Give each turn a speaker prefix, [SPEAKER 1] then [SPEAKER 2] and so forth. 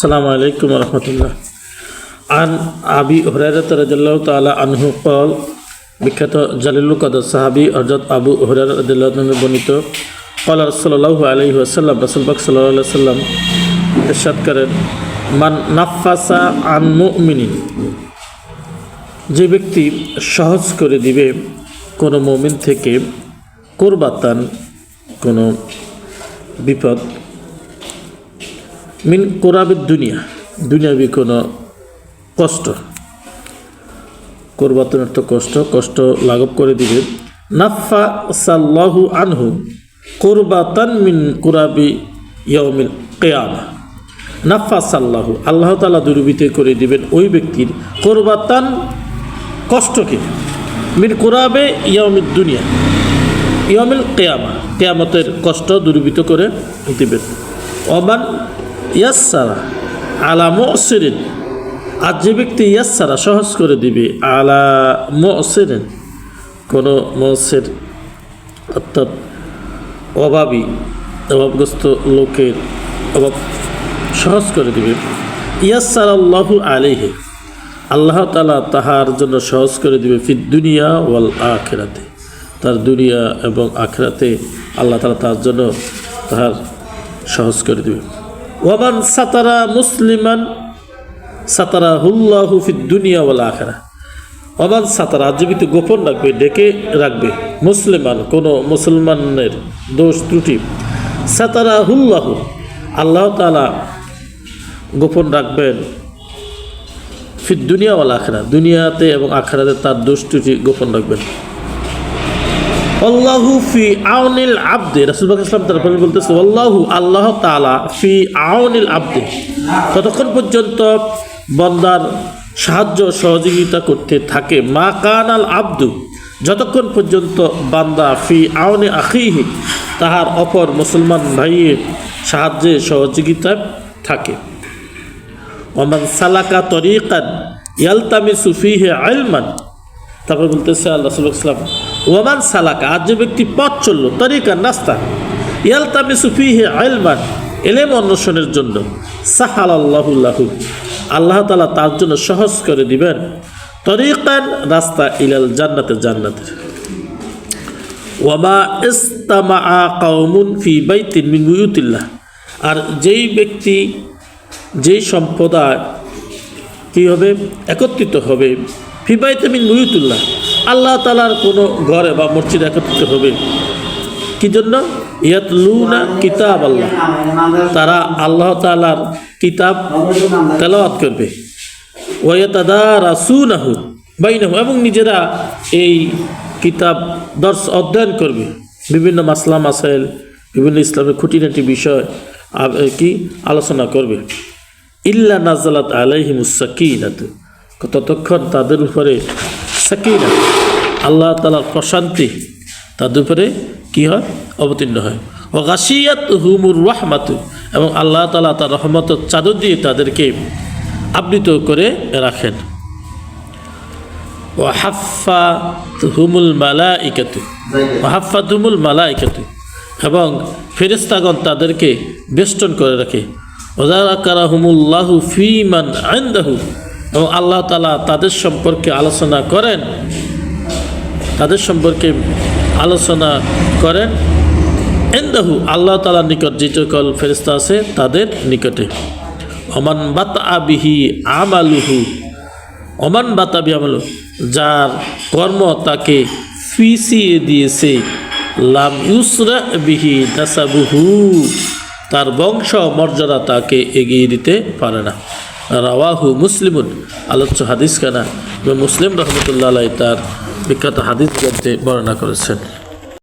[SPEAKER 1] السلام عليكم ورحمة الله عن أبي هريرة رضي الله تعالى عنه قال বিখ্যাত জালিলুল কদর সাহাবি অর্জাত আবু হরার রদিল্লাহ বর্ণিত قال رسول الله عليه وسلم রাসূল পাক সাল্লাল্লাহু আলাইহি সাল্লাম ইরশাদ করেন মান নাফাসা আন মুমিনিন যে ব্যক্তি সহজ করে দিবে কোনো মুমিন থেকে কোরবাতান কোনো বিপদ মিন কোরাবের দুনিয়া। দুনিয়াবি কোনো কষ্ট। কোরবাতন অর্থ কষ্ট। কষ্ট লাঘব করে দিবে। নাফা সাল্লাহু আনহু কোরবাতান মিন কুরাবি ইয়মিল কেয়ামা। নাফা সাল্লাহু আল্লাহ তালা দুর্বৃত্তি করে দিবেন ওই ব্যক্তির কোরবাতান কষ্টকে। মিন কুরাবে ইয়মিল দুনিয়া। ইয়মিল কেয়ামা। কেয়ামতের কষ্ট দূরীভূত করে দিবেন। অমান ইয়াসারা আলা মসিরিন। আর যে ব্যক্তি ইয়াসারা সহজ করে দিবে, আলা মসিরিন, কোনো মসের অর্থাৎ অভাবী, অভাবগ্রস্ত লোকের অভাব সহজ করে দিবে। ইয়াসার আল্লাহু আলিহে আল্লাহ তালা তাহার জন্য সহজ করে দিবে ফিদ দুনিয়া ওয়াল আখেরাতে। তার দুনিয়া এবং আখেরাতে আল্লাহ তালা তার জন্য তাহার সহজ করে দেবে। ওয়ামান সাতারা মুসলিমান সাতারা হুল্লাহু ফিদ দুনিয়া ওয়াল আখেরা। ওয়ামান সাতারা জীবিত গোপন রাখবে, ডেকে রাখবে মুসলিমান, কোনো মুসলমানের দোষ ত্রুটি। সাতারা হুল্লাহু আল্লাহ তালা গোপন রাখবেন ফির দুনিয়া ওয়াল আখেরা। দুনিয়াতে এবং আখেরাতে তার দোষ ত্রুটি গোপন রাখবেন। আল্লাহু ফি আব্দে। বলতেছে, আল্লাহু, আল্লাহ ফি আব্দে। ততক্ষণ পর্যন্ত বন্দার সাহায্য সহযোগিতা করতে থাকে। মা কান আল আব্দু। যতক্ষণ পর্যন্ত বান্দা ফি আউনে আখিহি, তাহার অপর মুসলমান ভাইয়ের সাহায্যে সহযোগিতা থাকে। ওমান সালাকা তরিকান ইয়ালতামি সুফিহে আইলমান তারপর বলতেছে আল্লাহ সাল্লাম ওমান সালাকা আজ যে ব্যক্তি পথ চলল, তরিকার নাস্তা ইয়ালতামি সুফিহে আলমান এলেম অন্বেষণের জন্য। সাহাল আল্লাহুল্লাহু আল্লাহ তালা তার জন্য সহজ করে দিবেন। তরিকান রাস্তা ইলাল জান্নাতের জান্নাতের। ওয়ামা ইস্তামা কাউমুন ফি বাইতিন মিন বুয়ুতিল্লাহ। আর যেই ব্যক্তি, যেই সম্প্রদায় কী হবে? একত্রিত হবে। ফিবাইতে মিন মুয়ুতুল্লাহ আল্লাহ তালার কোনো ঘরে বা মসজিদ একত্রিত হবে। কি জন্য ইয়াত লুনা কিতাব আল্লাহ তারা আল্লাহ তালার কিতাব তেলাওয়াত করবে। এবং নিজেরা এই কিতাব দর্শ অধ্যয়ন করবে। বিভিন্ন মাসলা, মাসাইল, বিভিন্ন ইসলামের খুঁটিনাটি বিষয় কি? আলোচনা করবে। ইল্লা নাজালাত আলাইহিম সাকিনাত, ততক্ষণ তাদের উপরে সাকিনা আল্লাহ তালার প্রশান্তি তাদের উপরে কি হয়? অবতীর্ণ হয়। ও গাছিয়াত হুমুর রহমাতু। এবং আল্লাহ তালা তার রহমত চাদর দিয়ে তাদেরকে আবৃত করে রাখেন। ও হাফা হুমুল মালা ইকাতু ও হাফা তুমুল মালা ইকাতু এবং ফেরেস্তাগণ তাদেরকে বেষ্টন করে রাখে। ওজারা হুমুল্লাহু ফিমান আইন্দাহু এবং আল্লাহ তালা তাদের সম্পর্কে আলোচনা করেন। তাদের সম্পর্কে আলোচনা করেন। এন্দাহু আল্লাহ তালার নিকট যে সকল ফেরিস্তা আছে তাদের নিকটে। অমান বাত আবিহি আমালুহু অমান বাতাবি আমল যার কর্ম তাকে ফিসিয়ে দিয়েছে। লাম ইউসরা বিহি নাসাবুহু, তার বংশ মর্যাদা তাকে এগিয়ে দিতে পারে না। রাওয়াহু মুসলিমুন আলোচ্য হাদিস কানা মুসলিম রহমতুল্লাহ তার বিখ্যাত হাদিস গ্রন্থে বর্ণনা করেছেন।